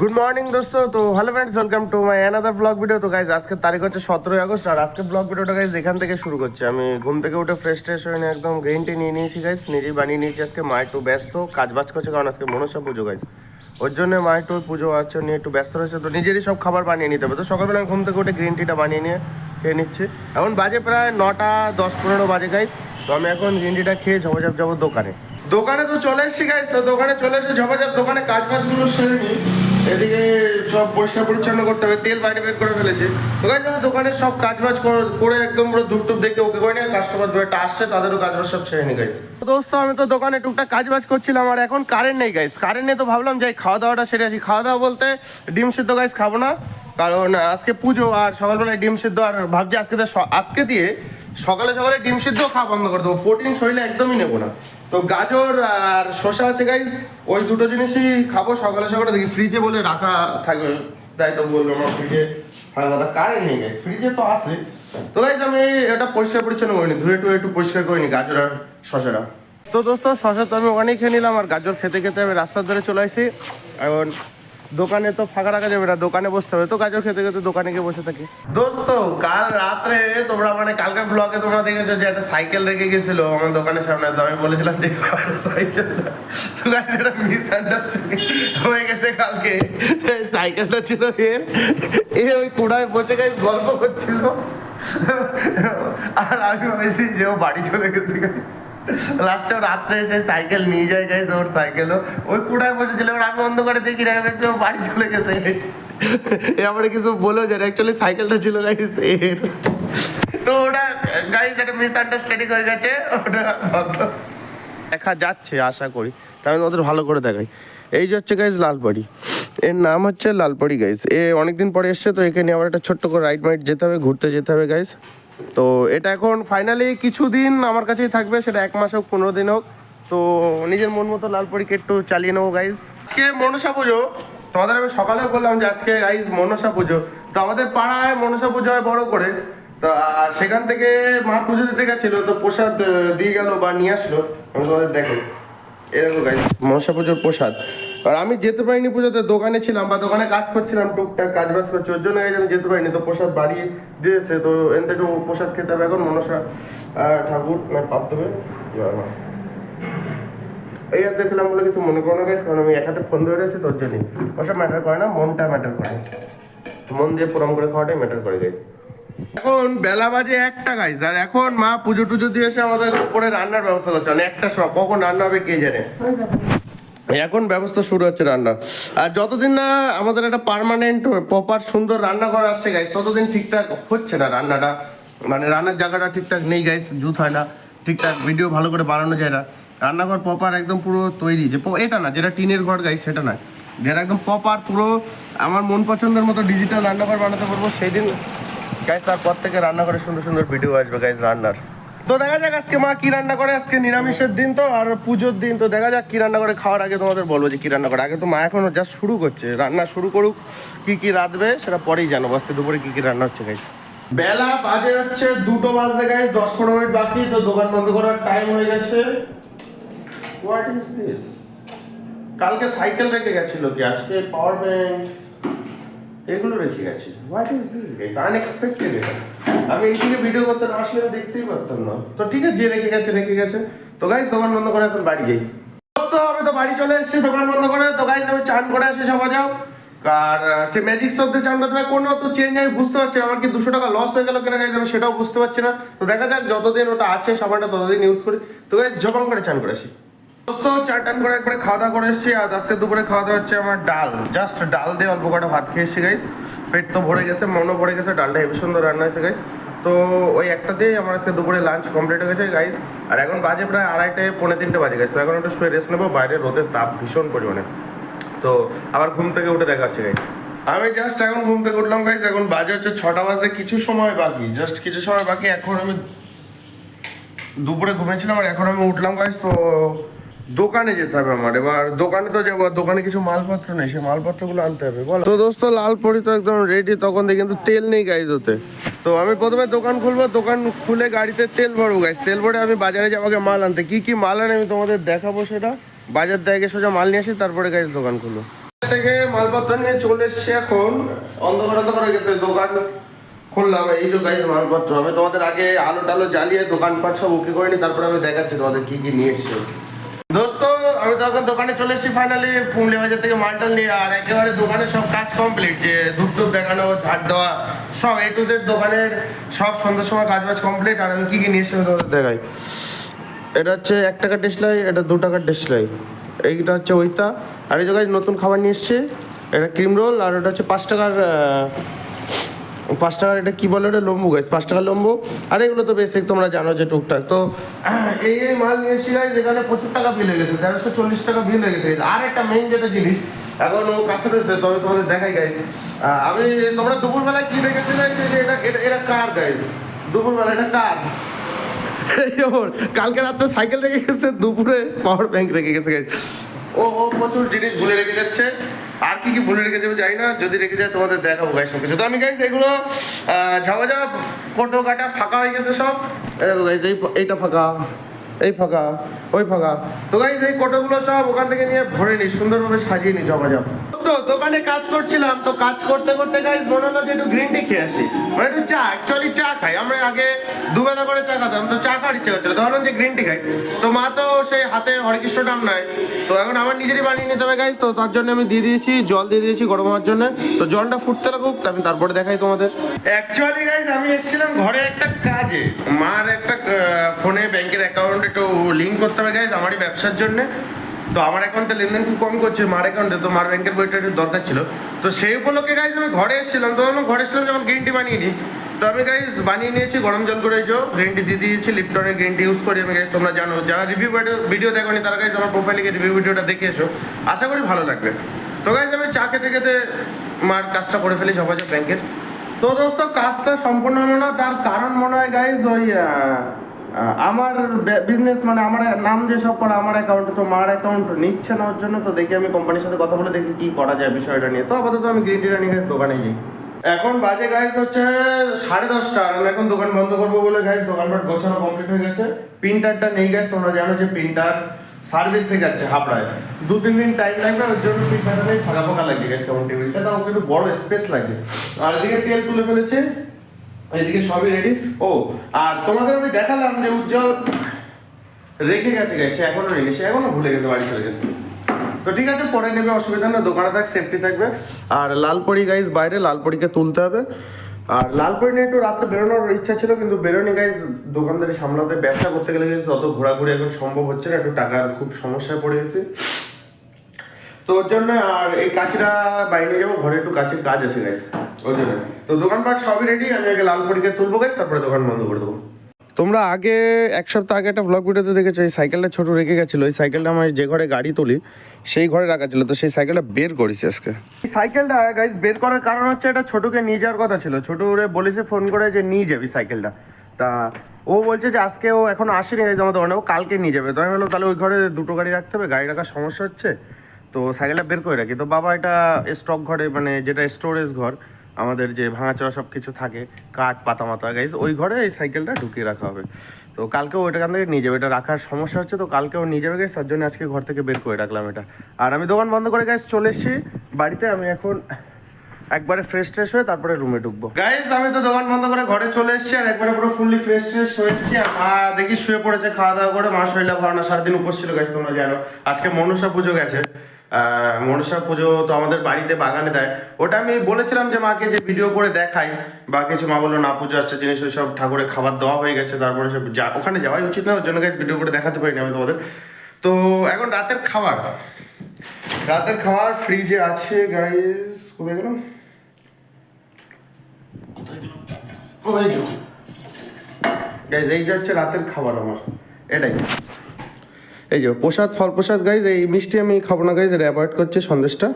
Good morning দোস্ত। তো hello friends welcome to my another blog video তো guys আজকে তারিখ হচ্ছে সতেরোই আগস্ট, আর আজকে ব্লগ ভিডিওটা গাইজ এখান থেকে শুরু করছি। আমি ঘুম থেকে উঠে ফ্রেশ ট্রেশ হয়ে একদম গ্রিন টি নিয়ে নিয়েছি গাইজ নিজেই বানিয়ে নিয়েছি আজকে, মা একটু ব্যস্ত কাজ বাজ করছে কারণ আজকে মনসা পুজো গাইজ ওর জন্য মা একটু পুজো আছে নিয়ে একটু ব্যস্ত রয়েছে, তো নিজেরই সব খাবার বানিয়ে নিতে হবে। তো সকালবেলা ঘুম থেকে উঠে গ্রিন টিটা বানিয়ে নিয়ে খেয়ে নিচ্ছি। এখন বাজে প্রায় নটা দশ পনেরো বাজে গাইজ তো আমি এখন গ্রিন টিটা খেয়ে ঝপাঝপ যাব দোকানে। দোকানে তো চলে এসেছি গাইজ তো দোকানে চলে এসে ঝপাঝপ দোকানে কাজ বাজগুলো সেরে নিই। এদিকে সব পরিষ্কার পরিচ্ছন্ন করতে হবে, তেল বাইরে বের করে ফেলেছে। তো গাইজ দোকানের সব কাজ বাজ কর- একদম পুরো ধূপ টুপ দেখে ওকে করে নিয়ে কাস্টমার দু একটা আসছে, তাদেরও কাজ বাজ সব ছেড়ে নি গাইজ। দোস্ত, আমি তো দোকানে টুকটাক কাজ বাজ করছিলাম, আর এখন কারেন্ট নেই গাইজ। কারেন্ট নেই তো ভাবলাম যাই খাওয়া দাওয়াটা সেরে আছি খাওয়া দাওয়া বলতে ডিম সিদ্ধ গাইজ খাব না, কারণ আজকে পুজো, আর সকালবেলায় ডিম সিদ্ধ, আর ভাবছি আজকে আজকে দিয়ে সকালে সকালে ডিম সিদ্ধ খাওয়া বন্ধ করে দেবো। প্রোটিন শরীরে একদমই নেব না। তো গাজর আর শসা আছে গাইজ ওই দুটো জিনিসই খাব সকালে সকালে। দেখি ফ্রিজে বলে রাখা থাকবে। তাই তো বলল আমার ফ্রিজে কথা কারেন্ট ফ্রিজে তো তো আমি পরিষ্কার পরিচ্ছন্ন করিনি। ধুয়ে টুয়ে একটু পরিষ্কার করিনি গাজর আর তো দোস্ত, শসা তো আমি ওখানেই খেয়ে নিলাম। আর গাজর খেতে খেতে আমি রাস্তার ধরে চলে আসি এখন দোকানে তো ফাঁকা রাখা যাবে না, দোকানে বসতে হবে। তো গাজর খেতে খেতে দোকানে গিয়ে বসে থাকি। দোস্ত, কাল রাত্রে তোমরা মানে কালকের ব্লগে তোমরা দেখেছ যে একটা সাইকেল রেখে গেছিল আমার দোকানের সামনে। আমি বলেছিলাম দেখো সাইকেলটা মিসআন্ডারস্ট্যান্ডিং হয়ে গেছে কালকে। সাইকেলটা ছিল এ ওই কুড়ায় বসে গাইজ গল্প করছিল। আর আমি ভাবছি যে ও বাড়ি চলে গেছে লাস্টে ওর রাত্রে এসে সাইকেল নিয়ে যায় গাইছে ওর সাইকেলও। ওই কুড়ায় বসেছিল এবার আমি বন্ধ করে দেখি না গেছে ও বাড়ি চলে গেছে। এ আমার কিছু বলেও যায় অ্যাকচুয়ালি সাইকেলটা ছিল গাইস এর। তো ওটা গাইস একটা মিসআন্ডারস্ট্যান্ডিং হয়ে গেছে ওটা দেখা যাচ্ছে আশা করি। তাহলে আমি ওদের ভালো করে দেখাই। এই যে হচ্ছে গাইজ লালপাড়ি এর নাম হচ্ছে লালপাড়ি গাইজ এ অনেকদিন পরে এসছে তো এখানে আবার একটা ছোট্ট করে রাইড মাইড যেতে হবে ঘুরতে যেতে হবে গাইজ তো এটা এখন ফাইনালি কিছুদিন আমার কাছেই থাকবে, সেটা এক মাস হোক, পনেরো দিন হোক। তো নিজের মন মতো লালপাড়িকে একটু চালিয়ে নেব গাইজ কে মনসা পুজো, তোমাদের আমি সকালে বললাম যে আজকে গাইজ মনসা পুজো। তো আমাদের পাড়ায় মনসা পুজো হয় বড় করে। তো সেখান থেকে মা পুজো দিতে গেছিল, তো প্রসাদ দিয়ে গেল বা নিয়ে আসলো। আমি তোমাদের দেখো এরকম গাইজ মনসা পুজোর প্রসাদ। আর আমি যেতে পারিনি পুজোতে, দোকানে ছিলাম বা দোকানে কাজ করছিলাম, টুকটাক কাজ বাজ করছি ওর জন্য আমি যেতে পারিনি। তো প্রসাদ বাড়িয়ে দিয়েছে, তো এনতে একটু প্রসাদ খেতে হবে এখন, মনসা ঠাকুর না পাপ দেবে। জয় এই আর দেখলাম বলে কিছু মনে করো না গাইজ কারণ আমি এক হাতে ফোন ধরে রয়েছি, তোর জন্যই। ওসব ম্যাটার করে না, মনটা ম্যাটার করে মন দিয়ে প্রণাম করে খাওয়াটাই ম্যাটার করে গাইজ এখন বেলা বাজে একটা গাইজ আর এখন মা পুজো টুজো দিয়ে এসে আমাদের উপরে রান্নার ব্যবস্থা করছে। মানে একটা কখন রান্না হবে কে জানে? এখন ব্যবস্থা শুরু হচ্ছে রান্নার। আর যতদিন না আমাদের একটা পার্মানেন্ট প্রপার সুন্দর রান্না করা আসছে গাইজ ততদিন ঠিকঠাক হচ্ছে না রান্নাটা। মানে রান্নার জায়গাটা ঠিকঠাক নেই গাইস জুত হয় না। ঠিকঠাক ভিডিও ভালো করে বানানো যায় না। রান্নাঘর প্রপার একদম পুরো তৈরি। যে এটা না, যেটা টিনের ঘর গাইস সেটা না। যেটা একদম প্রপার পুরো আমার মন পছন্দের মতো ডিজিটাল রান্নাঘর বানাতে পারব। সেই দিন গাইজ তারপর থেকে রান্নাঘরে সুন্দর সুন্দর ভিডিও আসবে গাইস রান্নার। তো দেখা যাক, আজকে মা কি রান্না করে? আজকে নিরামিষের দিন তো, আর পুজোর দিন তো। দেখা যাক কি রান্না করে, খাওয়ার আগে তোমাদের বলব যে কি রান্না করে। আগে তো মা এখনও জাস্ট শুরু করছে। রান্না শুরু করুক, কি কি রাঁধবে সেটা পরেই জানাব। আজকে দুপুরে কি কি রান্না হচ্ছে গাইজ বেলা বাজে হচ্ছে দুটো বাজতে গাইজ দশ পনেরো মিনিট বাকি, তো দোকান বন্ধ করার টাইম হয়ে গেছে। হোয়াট ইজ দিস কালকে সাইকেল রেখে গেছিল কি? আজকে পাওয়ার ব্যাংক এগুলো রেখে গেছে। What is this guys unexpected এটা। আমি এইদিকে ভিডিও করতে না আসলে দেখতেই পারতাম না। তো ঠিক আছে যে রেখে গেছে রেখে গেছে। তো গাইস দোকান বন্ধ করে এখন বাড়ি যাই। দোস্ত, আমি তো বাড়ি চলে এসেছি দোকান বন্ধ করে। তো গাইস আমি চান করে আসি সবাই যাও আর সে ম্যাজিক শব্দে চান করতে কোনো তো চেঞ্জ আমি বুঝতে পারছি না। আমার কি দুশো টাকা লস হয়ে গেল কিনা গাইজ আমি সেটাও বুঝতে পারছি না। তো দেখা যাক যতদিন ওটা আছে সাবানটা ততদিন ইউজ করি। তো গাইজ জবাং করে চান করে আসি। দোস্ত করে একবারে খাওয়া দাওয়া করে এসেছি আর আজকে দুপুরে খাওয়া দাওয়া হচ্ছে আমার ডাল। জাস্ট ডাল দিয়ে অল্প কটা ভাত খেয়ে এসেছি গাইজ পেট তো ভরে গেছে, মনও ভরে গেছে, ডালটা হেবি সুন্দর রান্না হয়েছে গাইজ তো ওই একটা দিয়ে আমার আজকে দুপুরে লাঞ্চ কমপ্লিট হয়ে গেছে গাইজ আর এখন বাজে প্রায় আড়াইটে, পৌনে তিনটে বাজে গেছে এখন একটু শুয়ে রেস্ট নেব, বাইরে রোদের তাপ ভীষণ পরিমাণে। তো আবার ঘুম থেকে উঠে দেখা হচ্ছে গাইজ আমি জাস্ট এখন ঘুম থেকে উঠলাম গাইজ এখন বাজে হচ্ছে ছটা বাজতে কিছু সময় বাকি জাস্ট কিছু সময় বাকি। এখন আমি দুপুরে ঘুমিয়েছিলাম আর এখন আমি উঠলাম গাইজ তো দোকানে যেতে হবে আমার। এবার দোকানে তো যাব দোকানে কিছু মালপত্র নেই সেই মালপত্রগুলো আনতে হবে বলো। তো দোস্ত লাল পরি তো একদম রেডি তখন দিয়ে কিন্তু তেল নেই গাইজ ওতে। তো আমি প্রথমে দোকান খুলবো দোকান খুলে গাড়িতে তেল ভরবো গাইজ তেল ভরে আমি বাজারে যাব মাল আনতে। কি কি মাল আনে আমি তোমাদের দেখাবো সেটা। বাজার থেকে সোজা মাল নিয়ে আসি তারপরে গাইজ দোকান খুলবো। থেকে মালপত্র নিয়ে চলে এসছি এখন। অন্ধকার অন্ধকার হয়ে গেছে দোকান খুললাম। এই যে গাইজ মালপত্র। আমি তোমাদের আগে আলো টালো জ্বালিয়ে দোকানপাট সব ওকে করে নি তারপরে আমি দেখাচ্ছি তোমাদের কি কি নিয়ে এসছি। দোস্ত, আমি দোকানে চলে এসেছি ফাইনালি থেকে নিয়ে, আর একেবারে দোকানে সব কাজ কমপ্লিট যে দেওয়া, সব দোকানের সব সময় কমপ্লিট আর আমি কি কি নিয়ে এসেছি দেখাই। এটা হচ্ছে এক টাকার এটা দু টাকার এইটা হচ্ছে ওইটা, আর এই নতুন খাবার নিয়ে এসছে, এটা ক্রিম রোল আর এটা হচ্ছে পাঁচ টাকার পাঁচ টাকার এটা কি বলে ওটা? লম্বু গাছ পাঁচ টাকার লম্বু। আর এগুলো তো বেসিক তোমরা জানো যে টুকটাক। তো এই এই মাল নিয়ে এসেছি যেখানে প্রচুর টাকা বিল হয়ে গেছে তেরোশো চল্লিশ টাকা বিল হয়ে গেছে। আর একটা মেইন যেটা জিনিস এখন ও কাছে রয়েছে তবে তোমাদের দেখাই গাইজ আমি তোমরা দুপুরবেলায় কি দেখেছিলে যে এটা এটা এটা কার গাইজ দুপুরবেলা এটা কার? কালকে রাত্রে সাইকেল রেখে গেছে দুপুরে পাওয়ার ব্যাংক রেখে গেছে guys। ও ও প্রচুর জিনিস ভুলে রেখে যাচ্ছে। আর কি কি ভুলে রেখে যাবে জানি না, যদি রেখে যায় তোমাদের দেখাবো গাইস সব কিছু তো আমি গাইস এগুলো ঝাপা ঝাপ কোটো কাটা ফাঁকা হয়ে গেছে সব। এইটা ফাঁকা, এই ফাঁকা, ওই ফাঁকা। তো গাইস এই কোটোগুলো সব ওখান থেকে নিয়ে ভরে নি সুন্দরভাবে সাজিয়ে নি জমা জমা তো দোকানে কাজ করছিলাম, তো কাজ করতে করতে গাইস মনে হলো যে একটু গ্রিন টি খেয়ে আসি। মানে একটু চা অ্যাকচুয়ালি চা খাই। আমরা আগে দুবেলা করে চা খাতাম, তো চা খাওয়ার ইচ্ছে হচ্ছিল তো ভাবলাম যে গ্রিন টি খাই। তো মা তো সেই হাতে হরেকৃষ্ণ নাম নাই তো এখন আমার নিজেরই বানিয়ে নিতে হবে গাইস তো তার জন্য আমি দিয়ে দিয়েছি, জল দিয়ে দিয়েছি গরম হওয়ার জন্য। তো জলটা ফুটতে লাগুক আমি তারপরে দেখাই তোমাদের। অ্যাকচুয়ালি গাইস আমি এসেছিলাম ঘরে একটা কাজে। মার একটা ফোনে ব্যাংকের অ্যাকাউন্ট একটু লিঙ্ক করতে হবে গাইস আমারই ব্যবসার জন্য। তো আমার অ্যাকাউন্টে লেনদেন খুব কম করছে, মার অ্যাকাউন্টে তো মার ব্যাংকের বইটা একটু দরকার ছিল। তো সেই উপলক্ষে গাইজ আমি ঘরে এসেছিলাম, তো আমি ঘরে এসেছিলাম যখন গ্রিন টি বানিয়ে নিই, তো আমি গাইজ বানিয়ে নিয়েছি, গরম জল করে যে গ্রিন টি দিয়ে দিয়েছি লিপটনের গ্রিন টি ইউজ করি আমি গাইজ তোমরা জানো। যারা রিভিউ ভিডিও দেখোনি, তারা গাইজ আমার প্রোফাইলে গিয়ে রিভিউ ভিডিওটা দেখে এসো। আশা করি ভালো লাগবে। তো গাইজ আমি চা খেতে খেতে মার কাজটা করে ফেলি সবাই ব্যাংকের তো দোস্ত, কাজটা সম্পূর্ণ হলো না, তার কারণ মনে হয় গাইজ ওই আমার বিজনেস মানে আমার নাম যে সব করা আমার অ্যাকাউন্টে তো মার অ্যাকাউন্ট নিচ্ছে না ওর জন্য, তো দেখি আমি কোম্পানির সাথে কথা বলে দেখি কি করা যায় বিষয়টা নিয়ে। তো আপাতত আমি গ্রিন নিয়ে গেছি দোকানে যাই। এখন বাজে গাইস হচ্ছে সাড়ে দশটা, আর এখন দোকান বন্ধ করব বলে গাইস দোকানপাট গোছানো কমপ্লিট হয়ে গেছে। প্রিন্টারটা নেই গেছে তোমরা জানো যে প্রিন্টার সার্ভিস থেকে যাচ্ছে হাবড়ায়। দু তিন দিন টাইম লাগবে, ওর জন্য প্রিন্টারটা ফাঁকা ফাঁকা লাগছে গেছে কেমন টেবিলটা তাও একটু বড় স্পেস লাগছে। আর এদিকে তেল তুলে ফেলেছে। এদিকে সবই রেডি ও, আর তোমাদের আমি দেখালাম যে উজ্জ্বল রেখে গেছে গাইস সে এখনও নেই সে এখনও ভুলে গেছে, বাড়ি চলে গেছে। তো ঠিক আছে, পরে নেবে, অসুবিধা দোকানে থাক সেফটি থাকবে। আর গাইস বাইরে তুলতে হবে। আর নিয়ে একটু রাত্রে বেরোনোর ইচ্ছা ছিল, কিন্তু বেরোনি গাইস দোকানদারি সামলাতে ব্যবসা করতে গেলে অত ঘোরাঘুরি এখন সম্ভব হচ্ছে না, একটু টাকার খুব সমস্যায় পড়ে গেছে। তো ওর জন্য আর এই কাজটা বাইরে যাব, ঘরে একটু কাছের কাজ আছে গাইস ওর জন্য। তো দোকানপাট সবই রেডি আমি আগে লালপরিকে তুলবো গাইস তারপরে দোকান বন্ধ করে দেবো। তোমরা আগে এক সপ্তাহ আগে একটা ব্লগ ভিডিওতে দেখেছ এই সাইকেলটা ছোট রেখে গেছিল এই সাইকেলটা আমার যে ঘরে গাড়ি তুলি সেই ঘরে রাখা ছিল তো সেই সাইকেলটা বের করেছি আজকে। এই সাইকেলটা গাইজ বের করার কারণ হচ্ছে এটা ছোটকে নিয়ে যাওয়ার কথা ছিল। ছোট ওরে বলেছে ফোন করে যে নিয়ে যাবি সাইকেলটা তা ও বলছে যে আজকে ও এখন আসেনি গাইজ আমাদের দোকানে ও কালকে নিয়ে যাবে। তো আমি বললাম তাহলে ওই ঘরে দুটো গাড়ি রাখতে হবে গাড়ি রাখার সমস্যা হচ্ছে? তো সাইকেলটা বের করে রাখি। তো বাবা এটা স্টক ঘরে মানে যেটা স্টোরেজ ঘর আমাদের যে ভাঙাচোরা সব কিছু থাকে, কাঠ, পাতা মাতা গাইজ ওই ঘরে এই সাইকেলটা ঢুকিয়ে রাখা হবে। তো কালকেও ওইটা কান থেকে নিয়ে যাবে, এটা রাখার সমস্যা হচ্ছে তো কালকেও নিয়ে যাবে গাইজ তার জন্য আজকে ঘর থেকে বের করে রাখলাম এটা। আর আমি দোকান বন্ধ করে গাইজ চলে এসেছি। বাড়িতে আমি এখন একবারে ফ্রেশ ট্রেশ হয়ে তারপরে রুমে ঢুকবো। গাইজ আমি তো দোকান বন্ধ করে ঘরে চলে এসেছি আর একবারে পুরো ফুললি ফ্রেশ ট্রেশ হয়ে এসেছি। আর দেখি শুয়ে পড়েছে খাওয়া দাওয়া করে। মা শরীরটা ভালো না সারাদিন উপোস ছিল গাইজ তোমরা জানো। আজকে মনসা পুজো গেছে। মনসা পুজো তো আমাদের বাড়িতে বাগানে দেয়। ওটা আমি বলেছিলাম যে মাকে যে ভিডিও করে দেখাই বা কিছু মা বলল না পুজো আছে জিনিস ওই সব ঠাকুরের খাবার দেওয়া হয়ে গেছে তারপরে সব যা ওখানে যাওয়াই উচিত না ওর জন্য ভিডিও করে দেখাতে পারিনি আমি তোমাদের। তো এখন রাতের খাবার। রাতের খাবার ফ্রিজে আছে গাইজ কোথায় গেলাম? গাইজ এইটা হচ্ছে রাতের খাবার আমার। এটাই। এই যে প্রসাদ ফল প্রসাদ গাইজ এই মিষ্টি আমি খাব না গাইজ অ্যাভয়েড করছি সন্দেশটা।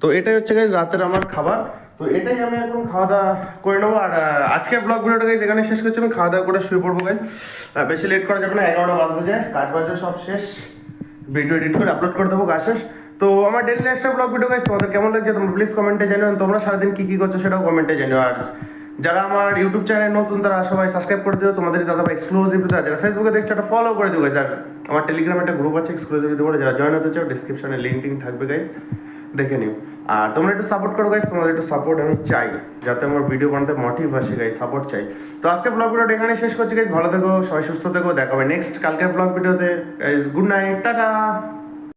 তো এটাই হচ্ছে গাইজ রাতের আমার খাবার। তো এটাই আমি এখন খাওয়া দাওয়া করে নেব। আর আহ, আজকের ব্লগ ভিডিওটা গাইজ এখানে শেষ করছি। আমি খাওয়া দাওয়া করে শুয়ে পড়ব গাইজ বেশি লেট করা যাবে না এগারোটা বাজতে যায়। কাজ বাজ সব শেষ। ভিডিও এডিট করে আপলোড করে দেবো কাজ শেষ। তো আমার daily lifestyle blog video guys তোমাদের কেমন লাগছে? তোমরা প্লিজ কমেন্টে জানিও। তোমরা সারাদিন কী কী করছ সেটাও কমেন্টে জানিও। আর যারা আমার ইউটিউব চ্যানেল নতুন, তারা সবাই সাবস্ক্রাইব করে দিও। তোমাদের দাদা ভাই এক্সক্লুসিভ যারা ফেসবুকে দেখছ, একটা ফলো করে দিও গাইজ আর আমার টেলিগ্রামে একটা গ্রুপ আছে এক্সক্লুসিভ বলে যারা জয়েন হতে চাও ডিসক্রিপশনে লিঙ্ক থাকবে গাইজ দেখে নিও। আর তোমরা একটু সাপোর্ট করো গাইস তোমাদের একটু সাপোর্ট আমি চাই, যাতে আমার ভিডিও বানাতে মোটিভ আসে গাইস সাপোর্ট চাই। তো আজকে ব্লগ ভিডিওটা এখানে শেষ করছি গাইস ভালো থেকো, সবাই সুস্থ থেকো। দেখা হবে নেক্সট কালকের ব্লগ ভিডিওতে গুড নাইট টাটা।